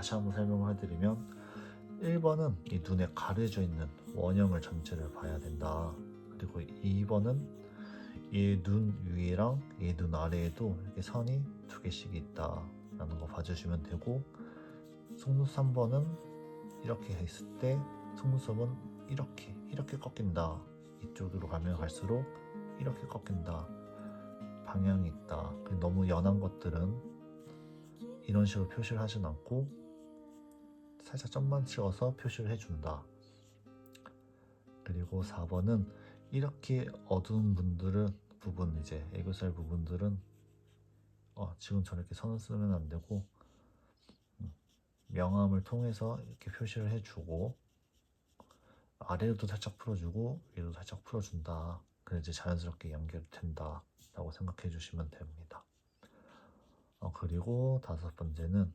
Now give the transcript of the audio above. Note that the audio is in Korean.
다시 한번 설명을 해드리면 1번은 이 눈에 가려져 있는 원형을 전체를 봐야 된다. 그리고 2번은 이 눈 위랑 이 눈 아래에도 이렇게 선이 두 개씩 있다 라는 거 봐주시면 되고 속눈썹 3번은 이렇게 했을 때 속눈썹은 이렇게 이렇게 꺾인다. 이쪽으로 가면 갈수록 이렇게 꺾인다. 방향이 있다. 그 너무 연한 것들은 이런 식으로 표시를 하진 않고 살짝 점만 찍어서 표시를 해준다. 그리고 4번은 이렇게 어두운 분들은 부분 이제 애교살 부분들은 어, 지금 저렇게 선을 쓰면 안 되고 음, 명암을 통해서 이렇게 표시를 해주고 아래도 살짝 풀어주고 위도 살짝 풀어준다. 그래 이제 자연스럽게 연결된다. 라고 생각해 주시면 됩니다. 어, 그리고 다섯 번째는